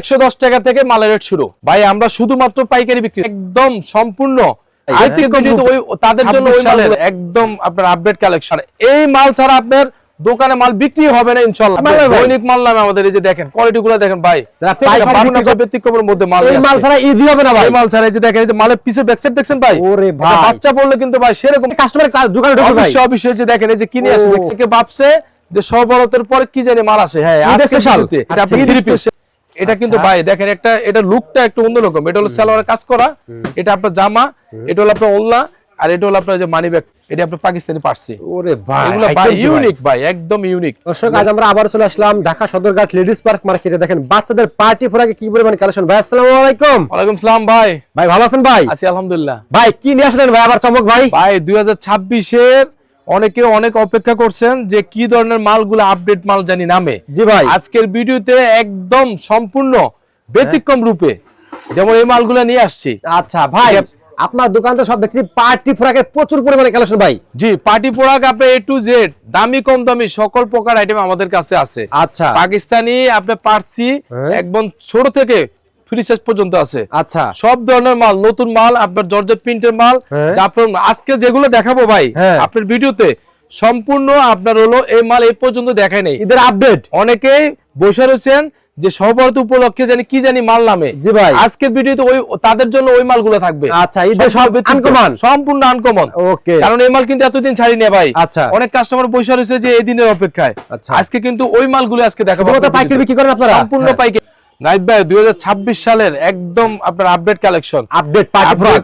একশো দশ টাকা থেকে মালের রেট শুরু। ভাই আমরা শুধুমাত্র পাইকারি বিক্রি একদম সম্পূর্ণ। তাদের জন্য ওই মালের একদম আপনার আপডেট কালেকশন এই মাল ছাড়া আপনার দোকানে মাল বিক্রি হবে না ইনশাল্লাহ দৈনিক মাল নামে আমাদের এই যে দেখেন কোয়ালিটি গুলো দেখেন ভাই। যারা পাইকারি বাবুনা বিক্রি করে- ব্যতিক্রমের মধ্যে মাল এই মাল ছাড়া ইজি হবে না ভাই। মাল ছাড়া এই যে দেখেন এই যে মালের পিছে ব্যাকসাইড দেখছেন ভাই? ওরে ভাই। বাচ্চা পড়লে কিন্তু ভাই সেরকম কাস্টমার দোকানে ভাই। যে দেখেন এই যে কিনে আসে ভাবছে যে সবরতের পরে কি জানি মাল আসে। হ্যাঁ আজকে special। এটা এটা কিন্তু আচ্ছা। ভাই দেখেন একটা এটা লুকটা একটু অন্যরকম। এটা হলো সালোয়ারের কাজ করা এটা আপনার জামা এটা হলো আপনার ওলনা আর এটা হলো আপনার যে মানি ব্যাগ এটা আপনার পাকিস্তানি পার্সি। ওরে ভাই এগুলো ভাই ইউনিক ভাই একদম ইউনিক দর্শক আজ আমরা আবার চলে আসলাম ঢাকা সদরঘাট লেডিস পার্ক মার্কেটে দেখেন বাচ্চাদের পার্টি ফোরাকে কি পরিমাণ কালেকশন ভাই আসসালামু আলাইকুম। ওয়ালাইকুম সালাম ভাই। ভাই ভালো আছেন ভাই? আছি আলহামদুলিল্লাহ। ভাই কি নিয়ে আসলেন ভাই আবার চমক ভাই? ভাই দুই হাজার ছাব্বিশের অনেকে অনেক অপেক্ষা করছেন যে কি ধরনের মালগুলো আপডেট মাল জানি নামে। জি ভাই। আজকের ভিডিওতে একদম সম্পূর্ণ ব্যতিক্রম রূপে যেমন এই মালগুলো নিয়ে আসছি। আচ্ছা ভাই আপনার দোকান তো সব দেখছি পার্টি ফোরাকের প্রচুর পরিমাণে কালেকশন ভাই। জি পার্টি প্রোডাক্ট আপনি এ টু জেড দামি কম দামি সকল প্রকার আইটেম আমাদের কাছে আছে। আচ্ছা। পাকিস্তানি আপনি পার্সি হ্যাঁ। একদম ছোট থেকে ফ্রি সাইজ পর্যন্ত আছে। আচ্ছা। সব ধরনের মাল নতুন মাল আপনার জর্জেট প্রিন্টের মাল হ্যাঁ। জাফরান আজকে যেগুলো দেখাবো ভাই হ্যাঁ। আপনার ভিডিওতে সম্পূর্ণ আপনার হলো এই মাল এই পর্যন্ত দেখায় নেই। ঈদের আপডেট। অনেকেই বসে রয়েছেন যে সহবরত উপলক্ষে জানি কি জানি মাল নামে। জি ভাই। আজকের ভিডিওতে ওই তাদের জন্য ওই মালগুলো থাকবে। আচ্ছা ঈদের সব আনকমন সম্পূর্ণ আনকমন ওকে। কারণ এই মাল কিন্তু এতদিন ছাড়ি নেই ভাই। আচ্ছা। অনেক কাস্টমার বসে রয়েছে যে এই দিনের অপেক্ষায়। আচ্ছা। আজকে কিন্তু ওই মালগুলো আজকে দেখাবো পাইকারি বিক্রি করেন আপনারা? সম্পূর্ণ পাইকারি। নাইট ভাই দুই সালের একদম আপনার update collection update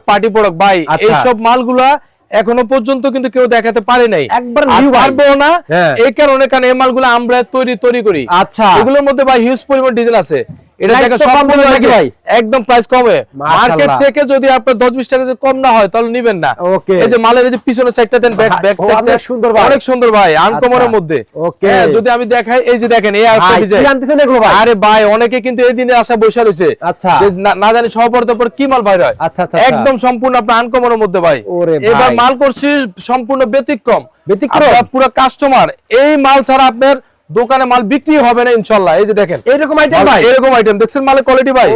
party product ভাই আচ্ছা। এইসব মালগুলা এখনও পর্যন্ত কিন্তু কেউ দেখাতে পারে নাই একবার। পারব না হ্যাঁ। এই কারণে কারণ এই মালগুলো আমরা তৈরি তৈরি করি আচ্ছা এগুলোর মধ্যে ভাই হিউজ পরিমাণ ডিজেল আছে এটা Price দেখে তো কম সম্পূর্ণ নাকি ভাই? একদম প্রাইস কমে মার্কেট থেকে যদি আপনার 10 20 টাকা যদি কম না হয় তাহলে নেবেন না Okay. এই যে মালের এই যে পিছনের সাইডটা দেন ব্যাক ব্যাক সাইডটা সুন্দর ভাই। অনেক সুন্দর ভাই আনকমনের। মধ্যে Okay. যদি আমি দেখাই এই যে দেখেন এই আরেকটা ডিজাইন কি আনতেছেন এগুলো ভাই আরে ভাই অনেকে কিন্তু এই দিনে আসা বসে রয়েছে আচ্ছা। যে না- জানি সহপরতার পর কি মাল বাইর হয় আচ্ছা, আচ্ছা, আচ্ছা। একদম সম্পূর্ণ আপনার আনকমনের মধ্যে ভাই এবার মাল করছি সম্পূর্ণ ব্যতিক্রম ব্যতিক্রম? পুরো কাস্টমার এই মাল ছাড়া আপনার দোকানে মাল বিক্রি হবে না ইনশাল্লাহ এই যে দেখেন। এইরকম আইটেম ভাই? এরকম আইটেম দেখছেন মালের কোয়ালিটি ভাই?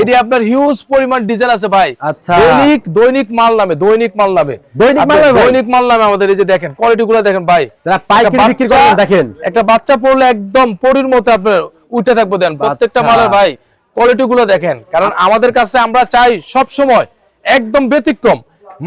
এটি আপনার হিউজ পরিমাণ ডিজাইন আছে ভাই। আচ্ছা। দৈনিক দৈনিক মাল নামে দৈনিক মাল নামে। দৈনিক মাল নামে দৈনিক মাল নামে আমাদের এই যে দেখেন কোয়ালিটি গুলো দেখেন ভাই। যারা পাইকারি বিক্রি করেন দেখেন। একটা বাচ্চা পড়লে একদম পরির মতো আপনার উঠে থাকব দেন। প্রত্যেকটা আচ্ছা। মালের ভাই কোয়ালিটি গুলো দেখেন। কারণ আমাদের কাছে আমরা চাই সব সময় একদম ব্যতিক্রম।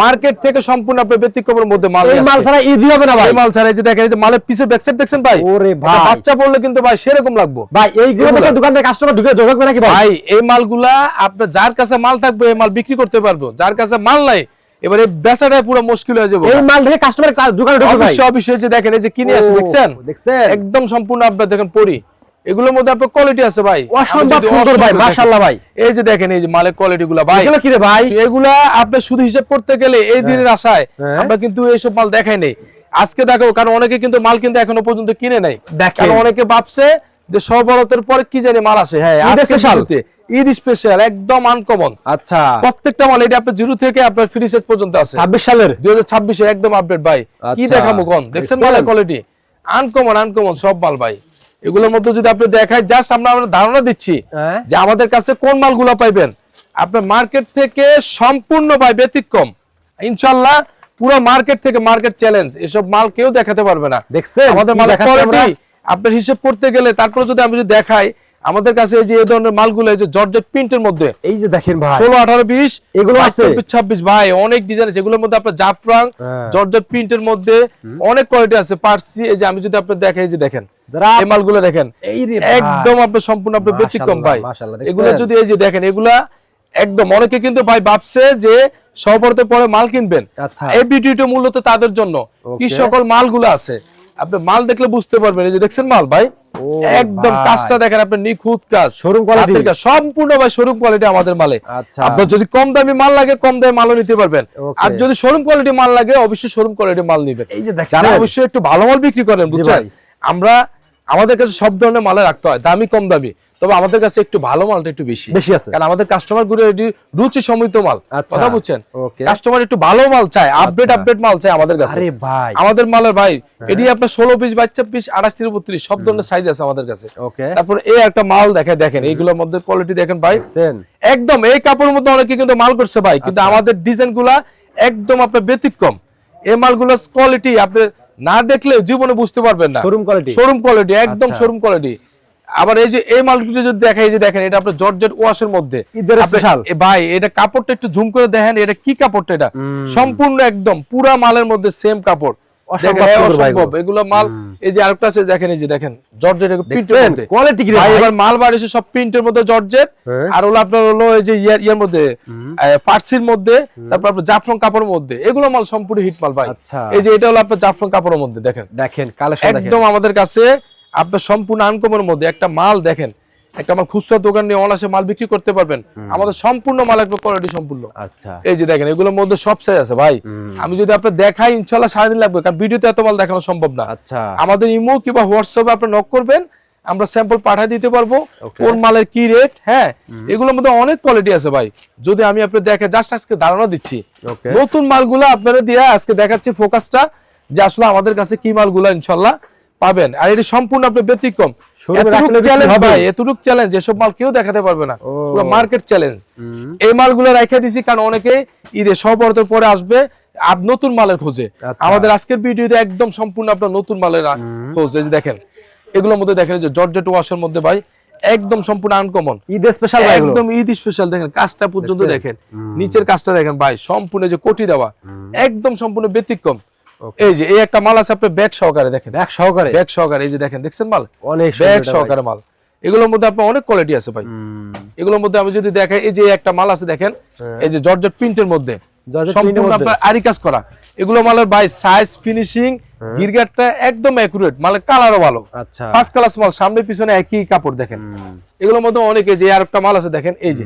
মার্কেট থেকে সম্পূর্ণ আপনার ব্যতিক্রমের মধ্যে মাল এই মাল ছাড়া ইজি হবে না ভাই। এই মাল ছাড়া এই যে দেখেন এই যে মালের পিছে ব্যাকসাইড দেখছেন ভাই? ওরে ভাই। বাচ্চা পড়লে কিন্তু ভাই সেরকম লাগবো। ভাই এইগুলো এগুলা। দেখে দোকানদার কাস্টমার ঢুকে ঢুকবে নাকি ভাই? ভাই এই মালগুলা আপনার যার কাছে মাল থাকবে এই মাল বিক্রি করতে পারব। যার কাছে মাল নাই এবারে বেচাটা পুরো মুশকিল হয়ে যাবে। এই মাল দেখে কাস্টমার দোকানে ঢুকবে ভাই। অবশ্যই অবশ্যই যে দেখেন এই যে কিনে আসে দেখছেন? দেখছেন? একদম সম্পূর্ণ আপনার দেখেন পরি। এগুলোর মধ্যে আপনার কোয়ালিটি আছে ভাই। অসম্ভব সুন্দর ভাই, মাশাআল্লাহ ভাই। এই যে দেখেন এই যে মালের কোয়ালিটি গুলা ভাই। এগুলো কি রে ভাই? এগুলা আপনি শুধু হিসাব করতে গেলে এই দিনের আশায় হ্যাঁ। আমরা কিন্তু এইসব মাল দেখাই নেই। আজকে দেখো কারণ অনেকে কিন্তু মাল কিন্তু এখনও পর্যন্ত কিনে নাই। দেখেন। কারণ অনেকে ভাবছে যে সবরতের পরে কি জানি মাল আসে। হ্যাঁ আজকে special। ঈদ। স্পেশাল একদম আনকমন আচ্ছা। প্রত্যেকটা মাল এটা আপনার জিরো থেকে আপনার ফ্রি সেট পর্যন্ত আছে। ছাব্বিশ সালের? দুই হাজার ছাব্বিশে একদম আপডেট ভাই। কি আচ্ছা। দেখাবো কোন? দেখছেন দেখছেন? মালের কোয়ালিটি আনকমন আনকমন সব মাল ভাই। এগুলোর মধ্যে যদি আপনি দেখায় জাস্ট আমরা আমরা ধারণা দিচ্ছি হ্যাঁ। যে আমাদের কাছে কোন মালগুলো পাইবেন আপনি মার্কেট থেকে সম্পূর্ণ পাই ব্যতিক্রম ইনশাল্লাহ পুরো মার্কেট থেকে মার্কেট চ্যালেঞ্জ এসব মাল কেউ দেখাতে পারবে না দেখছে আমাদের মাল? আপনার হিসেব করতে গেলে তারপরে যদি আমি যদি দেখাই আমাদের কাছে এই যে এই ধরনের মালগুলো এই যে জর্জেট প্রিন্টের মধ্যে এই যে দেখেন ভাই ষোলো আঠারো বিশ এগুলো আছে? ছাব্বিশ ভাই অনেক ডিজাইন আছে। এগুলোর মধ্যে আপনার জাফরাং হ্যাঁ। জর্জেট প্রিন্টের মধ্যে অনেক কোয়ালিটি আছে। পার্সি এই যে আমি যদি আপনার দেখাই এই যে দেখেন এই মালগুলো দেখেন এই একদম আপনার সম্পূর্ণ আপনার ব্যতিক্রম ভাই। এগুলো যদি এই যে দেখেন এগুলা একদম অনেকে কিন্তু ভাই ভাবছে যে সবরতে পরে মাল কিনবেন। আচ্ছা। এই ভিডিওটা মূলত তাদের জন্য। কি সকল মালগুলো আছে? আপনি মাল দেখলে বুঝতে পারবেন। এই যে দেখছেন মাল ভাই? একদম কাজটা দেখেন আপনি নিখুঁত কাজ। শোরুম কোয়ালিটি সম্পূর্ণ ভাই শোরুম কোয়ালিটি আমাদের মালে। আচ্ছা। আপনার যদি কম দামি মাল লাগে কম দামি মালও নিতে পারবেন। আর যদি শোরুম কোয়ালিটি মাল লাগে অবশ্যই শোরুম কোয়ালিটি মাল নিবেন। এই যে দেখেন অবশ্যই একটু ভালো মাল বিক্রি করেন বুঝছেন? আমরা আমাদের কাছে সব ধরনের মালে রাখতে হয় দামি কম দামি। তবে আমাদের কাছে একটু ভালো মালটা একটু বেশি। বেশি আছে। কারণ আমাদের কাস্টমারগুলো রুচি সমৃদ্ধ মাল। আচ্ছা। কথা বুঝছেন? কাস্টমার একটু ভালো মাল চায় আপডেট আচ্ছা। আপডেট মাল চায় আমাদের কাছে। আরে ভাই। আমাদের মালের ভাই এটি আপনার ষোলো পিস বাচ্চা পিস আঠাশ থেকে বত্রিশ সব ধরনের সাইজ আছে আমাদের কাছে। তারপর এই একটা মাল দেখে দেখেন এইগুলোর মধ্যে কোয়ালিটি দেখেন ভাই। একদম এই কাপড়ের মধ্যে অনেকে কিন্তু মাল করছে ভাই কিন্তু আচ্ছা। আমাদের ডিজাইনগুলা একদম আপনার ব্যতিক্রম। এই মালগুলোর কোয়ালিটি আপনি না দেখলে জীবনে বুঝতে পারবেন না। শোরুম কোয়ালিটি শোরুম কোয়ালিটি একদম। শোরুম কোয়ালিটি আবার এই যে এই মালগুলো যদি দেখেন এই যে দেখেন এটা আপনার জর্জেট ওয়াশের মধ্যে। ঈদের স্পেশাল এ ভাই এটা কাপড়টা একটু জুম করে দেখেন এটা কি কাপড়টা এটা? সম্পূর্ণ একদম পুরা মালের মধ্যে সেম কাপড়। অসম্ভব দেখেন, সুন্দর ভাই অসম্ভব। এগুলো মাল এই যে আরেকটা আছে দেখেন এই যে দেখেন জর্জেট প্রিন্টের দেখছেন? মধ্যে। কোয়ালিটি কি ভাই ভাই? এবার মাল বাড়িছে সব প্রিন্টের মধ্যে জর্জেট। হ্যাঁ। আর হলো আপনার হলো এই যে ইয়ার ইয়ার মধ্যে পার্সির মধ্যে তারপর আপনার জাফরং কাপড়ের মধ্যে। এগুলো মাল সম্পূর্ণ হিট মাল ভাই। আচ্ছা। এই যে এটা হলো আপনার জাফরং কাপড়ের মধ্যে দেখেন। দেখেন কালেকশন দেখেন। একদম আমাদের কাছে আপনার সম্পূর্ণ আনকমের মধ্যে একটা মাল দেখেন একটা আমার খুচরা দোকান নিয়ে অনাসে মাল বিক্রি করতে পারবেন। আমাদের সম্পূর্ণ মাল একদম কোয়ালিটি সম্পূর্ণ। আচ্ছা। এই যে দেখেন এগুলোর মধ্যে সব সাইজ আছে ভাই। আমি যদি আপনার দেখাই ইনশাল্লাহ সারাদিন লাগবে কারণ ভিডিওতে এত মাল দেখানো সম্ভব না। আচ্ছা। আমাদের ইমো কিংবা হোয়াটসঅ্যাপে আপনি নক করবেন আমরা স্যাম্পল পাঠিয়ে দিতে পারব। কোন মালের কি রেট হ্যাঁ এগুলোর মধ্যে অনেক কোয়ালিটি আছে ভাই। যদি আমি আপনি দেখে জাস্ট আজকে ধারণা দিচ্ছি। নতুন মালগুলো আপনারা দিয়ে আজকে দেখাচ্ছি ফোকাসটা যে আসলে আমাদের কাছে কি মালগুলো ইনশাল্লাহ পাবেন। আর এটি সম্পূর্ণ আপনার ব্যতিক্রম। এতটুক চ্যালেঞ্জ এসব মাল কেউ দেখাতে পারবে না। পুরো মার্কেট চ্যালেঞ্জ এই মালগুলো রেখে দিছি কারণ অনেকে ঈদে সব পরে আসবে আর নতুন মালের খোঁজে। আচ্ছা। আমাদের আজকের ভিডিওতে একদম সম্পূর্ণ আপনার নতুন মালের খোঁজ। এই যে দেখেন এগুলোর মধ্যে দেখেন যে জর্জেট ওয়াশের মধ্যে ভাই একদম সম্পূর্ণ আনকমন ঈদ স্পেশাল একদম ঈদ স্পেশাল দেখেন কাজটা পর্যন্ত দেখেন। নিচের কাজটা দেখেন ভাই সম্পূর্ণ যে কোটি দেওয়া। একদম সম্পূর্ণ ব্যতিক্রম. এই যে এই একটা মাল আছে আপনি ব্যাগ সহকারে দেখেন। ব্যাগ সহকারে? ব্যাগ সহকারে এই যে দেখেন দেখছেন মাল? অনেক ব্যাগ সহকারে মাল। এগুলোর মধ্যে আপনার অনেক কোয়ালিটি আছে ভাই। এগুলোর মধ্যে আমি যদি দেখাই এই যে একটা মাল আছে দেখেন এই যে জর্জেট প্রিন্টের মধ্যে। সম্পূর্ণ আপনার আরি কাজ করা। এগুলো মালের বাই সাইজ ফিনিশিং গিরগাটটা একদম অ্যাকুরেট মালের কালারও ভালো। আচ্ছা। ফার্স্ট ক্লাস মাল সামনে পিছনে একই কাপড় দেখেন। এগুলোর মধ্যে অনেকে যে আর একটা মাল আছে দেখেন এই যে।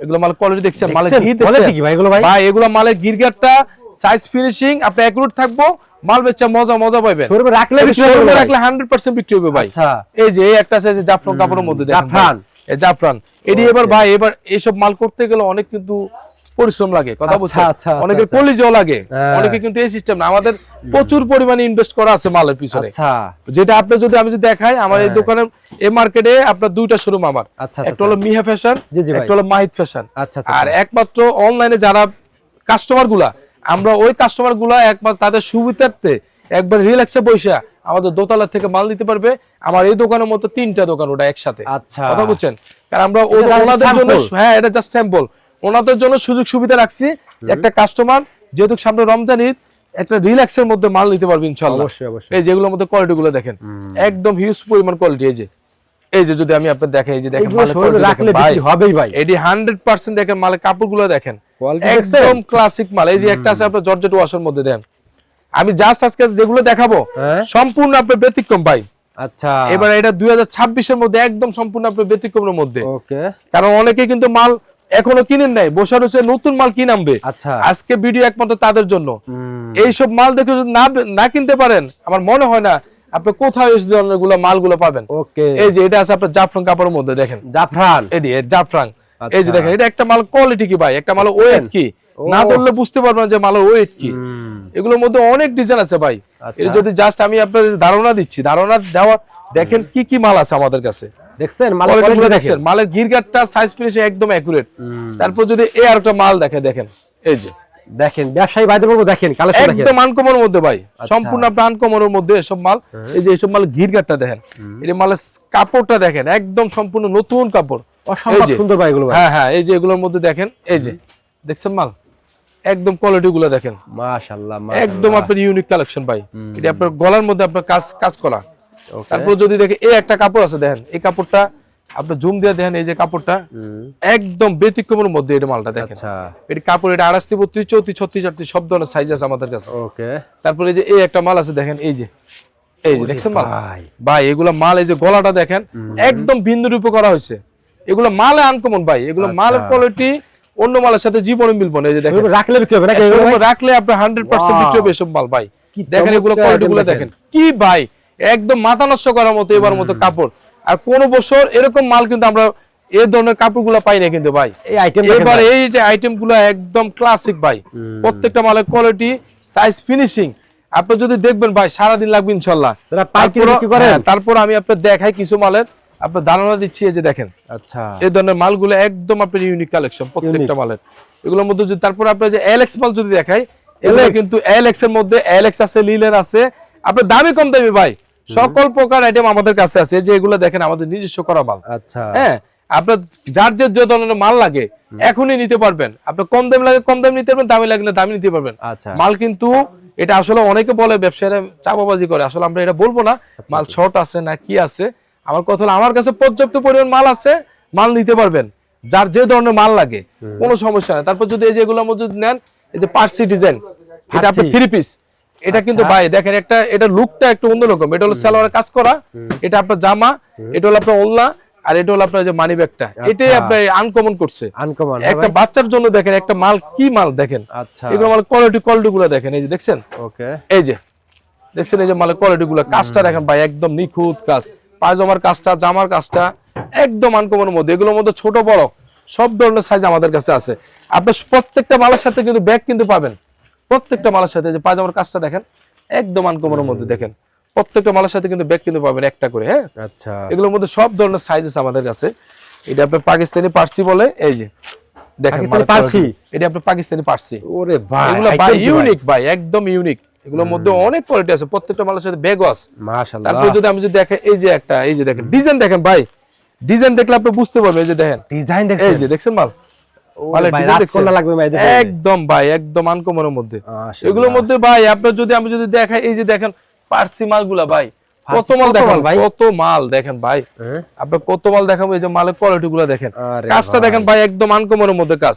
এগুলো মাল কোয়ালিটি দেখছেন মালের দেখছেন? গির দেখছেন? ভাই এগুলো ভাই এগুলো মালের গিরগাটটা সাইজ ফিনিশিং আপনি অ্যাকুরেট থাকব মাল বেচা মজা মজা পাবেন শোরুমে রাখলে শোরুমে রাখলে 100% বিক্রি হবে ভাই। আচ্ছা। এই যে এই একটা যে জাফরান কাপড়ের মধ্যে দেখেন জাফরান। এই জাফরান। এটি এবার ভাই এবার এইসব মাল করতে গেলে অনেক কিন্তু পরিশ্রম লাগে কথা আচ্ছা, বলছেন আচ্ছা, আচ্ছা, অনেকের। কলিজও লাগে হ্যাঁ। অনেকে কিন্তু এই সিস্টেম না। আমাদের প্রচুর পরিমাণে ইনভেস্ট করা আছে মালের পিছনে। আচ্ছা। যেটা আপনি যদি আমি যদি দেখাই আমার এই হ্যাঁ। দোকানে এই মার্কেটে আপনার দুইটা শোরুম আমার। একটা হলো মিহা ফ্যাশন জি, জি ভাই। একটা হলো মাহিদ ফ্যাশন আচ্ছা, আচ্ছা, আর। একমাত্র অনলাইনে যারা কাস্টমারগুলা আমরা ওই কাস্টমারগুলা একবার তাদের সুবিধার্থে একবার রিল্যাক্সে বসে আমাদের দোতলা থেকে মাল দিতে পারবে। আমার এই দোকানের মতো তিনটা দোকান ওটা একসাথে। আচ্ছা। কথা বুঝছেন? কারণ আমরা ওনাদের জন্য হ্যাঁ এটা জাস্ট স্যাম্পল ওনাদের জন্য সুযোগ সুবিধা রাখছি। একটা কাস্টমার যেহেতু সামনে রমজান ঈদ একটা রিল্যাক্সের মধ্যে মাল নিতে পারবে ইনশাআল্লাহ। অবশ্যই অবশ্যই। এই যেগুলোর মধ্যে কোয়ালিটি গুলো দেখেন। একদম হিউজ পরিমাণ কোয়ালিটি এই যে। এই যে যদি আমি আপনার দেখাই এই যে দেখেন রাখলে হবেই ভাই। এটি হান্ড্রেড পার্সেন্ট দেখেন মালের কাপড়গুলো দেখেন। একদম ক্লাসিক মাল। এই যে একটা আছে আপনার জর্জেট ওয়াশের মধ্যে দেন। আমি জাস্ট আজকে যেগুলো দেখাবো হ্যাঁ। সম্পূর্ণ আপনার ব্যতিক্রম ভাই আচ্ছা। এবার এটা দুই ছাব্বিশের মধ্যে একদম সম্পূর্ণ আপনার ব্যতিক্রমের মধ্যে। ওকে। কারণ অনেকে কিন্তু মাল এখনও কিনেন নাই বসে রয়েছে নতুন মাল কি নামবে আচ্ছা। আজকে ভিডিও একমাত্র তাদের জন্য। এইসব মাল দেখে যদি না না কিনতে পারেন আমার মনে হয় না আপনি কোথায় এই ধরনেরগুলো মালগুলো পাবেন। ওকে। এই যে এটা আছে আপনার জাফরান কাপড়ের মধ্যে দেখেন। জাফরান। এডি জাফরান। এই যে আচ্ছা। দেখেন এটা একটা মাল কোয়ালিটি কি ভাই? একটা মাল ওয়েট কি? না ধরলে বুঝতে পারবেন যে মালের ওয়েট কি। এগুলোর মধ্যে অনেক ডিজাইন আছে ভাই। আচ্ছা। এটা যদি জাস্ট আমি আপনাদের ধারণা দিচ্ছি ধারণা দেওয়া দেখেন কি কি মাল আছে আমাদের কাছে। দেখছেন? মাল মালের গিরগাটটা সাইজ ফিনিশিং একদম অ্যাকুরেট তারপর যদি এই আর একটা মাল দেখে দেখেন। এই যে। দেখেন ব্যবসায়ী ভাইদের বলব দেখেন কালেকশন দেখেন। একদম আনকমন মধ্যে ভাই। আচ্ছা। সম্পূর্ণ প্রাণ আনকমনের মধ্যে এসব মাল। এই যে এসব মাল গিরগাটটা দেখেন। এই মালের কাপড়টা দেখেন একদম সম্পূর্ণ নতুন কাপড়। অসম্ভব সুন্দর ভাই এগুলো হ্যাঁ হ্যাঁ এই যে এগুলোর মধ্যে দেখেন এই যে দেখছেন মাল? একদম কোয়ালিটি গুলো দেখেন। মাশাআল্লাহ একদম আপনার ইউনিক কালেকশন ভাই। এটা আপনার গলার মধ্যে আপনার কাজ কাজ করা। তারপর যদি দেখে এই একটা কাপড় আছে দেখেন এই কাপড়টা আপনি জুম দিয়ে দেখেন এই যে কাপড়টা একদম ব্যতিক্রমের মধ্যে এটা মালটা দেখেন। আচ্ছা। এটি কাপড় এটা আড়াইশ বত্রিশ চৌত্রিশ ছত্রিশ আটত্রিশ সব ধরনের সাইজ আছে আমাদের কাছে। ওকে তারপরে এই যে এই একটা মাল আছে দেখেন এই যে এই যে দেখছেন মাল? ভাই। ভাই এগুলো মাল এই যে গলাটা দেখেন একদম ভিন্ন রূপে করা হয়েছে। এগুলো মালে আনকমন ভাই এগুলো আচ্ছা। মালের কোয়ালিটি অন্য মালের সাথে জীবনে মিলবো না এই যে দেখেন। রাখলে বিক্রি হবে নাকি রাখলে পার্সেন্ট Wow. বিক্রি হবে এসব মাল ভাই। কি দেখেন এগুলো কোয়ালিটি গুলো দেখেন। কি ভাই? একদম মাথা নষ্ট করার মতো এবার মতো কাপড়। আর কোন বছর এরকম মাল কিন্তু আমরা এই ধরনের কাপড়গুলো পাই না কিন্তু ভাই। এই আইটেম এবার এই যে আইটেমগুলো একদম ক্লাসিক ভাই। প্রত্যেকটা মালের কোয়ালিটি সাইজ ফিনিশিং আপনি যদি দেখবেন ভাই সারাদিন লাগবে ইনশাল্লাহ? হ্যাঁ, তারপর আমি আপনার দেখাই কিছু মালের। আপনার ধারণা দিচ্ছি এই যে দেখেন। আচ্ছা। এই ধরনের মালগুলো একদম আপনার ইউনিক কালেকশন প্রত্যেকটা মালের। এগুলোর মধ্যে যদি তারপর আপনার যে এলএক্স মাল যদি দেখাই এগুলো? কিন্তু এলএক্স এর মধ্যে এলএক্স আছে লিলেন আছে। আপনার দামে কম দামি ভাই। সকল প্রকার আইটেম আমাদের কাছে আছে। যে এগুলো দেখেন আমাদের নিজস্ব করা মাল। আচ্ছা। হ্যাঁ? আপনার যার যে যে ধরনের মাল লাগে এখনই নিতে পারবেন। আপনার কম দাম লাগে কম দাম নিতে পারবেন দামি লাগলে দামি নিতে পারবেন। আচ্ছা। মাল কিন্তু এটা আসলে অনেকে বলে ব্যবসায়ীরা চাপাবাজি করে। আসলে আমরা এটা বলব না আচ্ছা, মাল শর্ট আছে না কি আছে আমার কথা হলো আমার কাছে পর্যাপ্ত পরিমাণ মাল আছে মাল নিতে পারবেন। যার যে ধরনের মাল লাগে কোনো সমস্যা নাই। তারপর যদি এই যে এগুলো যদি নেন এই যে পার্সি ডিজাইন এটা আপনি থ্রি পিস এটা কিন্তু আচ্ছা। ভাই দেখেন একটা এটা লুকটা একটু অন্যরকম। এটা হলো সালোয়ারের কাজ করা এটা আপনার জামা এটা হলো আপনার ওলনা আর এটা হলো আপনার যে মানি ব্যাগটা এটাই আচ্ছা। আপনার আনকমন করছে। আনকমন একটা বাচ্চার জন্য দেখেন একটা মাল কি মাল দেখেন। আচ্ছা। এগুলো মাল কোয়ালিটি কোয়ালিটি গুলো দেখেন এই যে দেখছেন? ওকে এই যে দেখছেন এই যে মালের কোয়ালিটি গুলো কাজটা দেখেন ভাই একদম নিখুঁত কাজ। পায়জামার কাজটা জামার কাজটা একদম আনকমনের মধ্যে। এগুলোর মধ্যে ছোট বড় সব ধরনের সাইজ আমাদের কাছে আছে। আপনি প্রত্যেকটা মালের সাথে কিন্তু ব্যাগ কিন্তু পাবেন প্রত্যেকটা মালের সাথে যে পায়জামার কাজটা দেখেন একদম আনকমনের মধ্যে দেখেন। প্রত্যেকটা মালের সাথে কিন্তু ব্যাগ কিন্তু পাবেন একটা করে হ্যাঁ? আচ্ছা। এগুলোর মধ্যে সব ধরনের সাইজ আছে আমাদের কাছে। এটা আপনার পাকিস্তানি পার্সি বলে এই যে দেখেন পাকিস্তানি পার্সি? এটা আপনার পাকিস্তানি পার্সি। ওরে ভাই এগুলো ভাই ইউনিক ভাই একদম ইউনিক এগুলোর মধ্যে অনেক কোয়ালিটি আছে প্রত্যেকটা মালের সাথে ব্যাগও আছে। মাশাআল্লাহ। তারপরে যদি আমি যদি দেখেন এই যে একটা এই যে দেখেন ডিজাইন দেখেন ভাই। ডিজাইন দেখলে আপনি বুঝতে পারবেন এই যে দেখেন। ডিজাইন দেখেন এই যে দেখছেন মাল। একদম ভাই একদম আনকমনের মধ্যে। এগুলোর মধ্যে ভাই আপনার যদি আমি যদি দেখাই এই যে দেখেন পার্সি মালগুলা ভাই। কত মাল দেখেন ভাই? কত মাল দেখেন ভাই। হ্যাঁ? আপনার কত মাল দেখাবো? এই যে মালের কোয়ালিটি গুলো দেখেন কাজটা দেখেন ভাই একদম আনকমনের মধ্যে কাজ।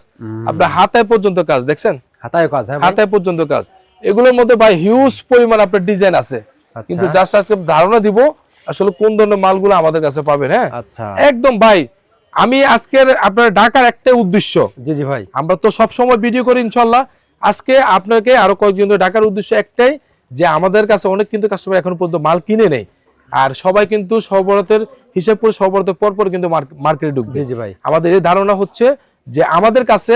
আপনার হাতায় পর্যন্ত কাজ দেখছেন? হাতায় কাজ হ্যাঁ হাতায় পর্যন্ত কাজ। এগুলোর মধ্যে ভাই হিউজ পরিমাণ আপনার ডিজাইন আছে। আচ্ছা। কিন্তু জাস্ট আজকে ধারণা দিব আসলে কোন ধরনের মালগুলো আমাদের কাছে পাবেন হ্যাঁ? আচ্ছা। একদম ভাই আমি আজকের আপনার ডাকার একটাই উদ্দেশ্য। জি জি ভাই। আমরা তো সব সময় ভিডিও করি ইনশাল্লাহ আজকে আপনাকে আরও কয়েকজন ডাকার উদ্দেশ্য একটাই যে আমাদের কাছে অনেক কিন্তু কাস্টমার এখন পর্যন্ত মাল কিনে নেই। আর সবাই কিন্তু সবরতের হিসাব করে সবরতের পর পর কিন্তু মার্কেটে ঢুকবে। জি জি ভাই। আমাদের এই ধারণা হচ্ছে যে আমাদের কাছে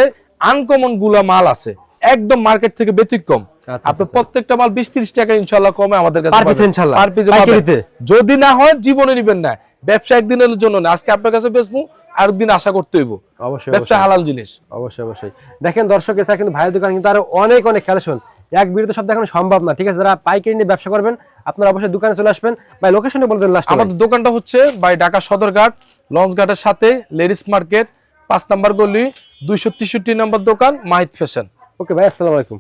আনকমনগুলা মাল আছে একদম মার্কেট থেকে ব্যতিক্রম। আচ্ছা, আপনি আচ্ছা। প্রত্যেকটা মাল বিশ ত্রিশ টাকা ইনশাল্লাহ কমে আমাদের কাছে। ইনশাল্লাহ? যদি না হয় জীবনে নিবেন না। ব্যবসা একদিনের জন্য না। আজকে আপনার কাছে বেচবো আর দিন আশা করতে হইব। অবশ্যই ব্যবসা হালাল জিনিস। অবশ্যই অবশ্যই। দেখেন দর্শক এছাড়া কিন্তু ভাইয়ের দোকান কিন্তু আরও অনেক অনেক কালেকশন এক ভিডিওতে সব দেখানো সম্ভব না। ঠিক আছে যারা পাইকারি নিয়ে ব্যবসা করবেন আপনারা অবশ্যই দোকানে চলে আসবেন। ভাই লোকেশনে বলে দেন লাস্ট আমাদের দোকানটা হচ্ছে বাই ঢাকা সদরঘাট লঞ্চ ঘাটের সাথে লেডিস মার্কেট পাঁচ নাম্বার গলি দুইশো তেষট্টি নম্বর দোকান মাহিদ ফ্যাশন। ওকে ভাই আসসালামু আলাইকুম।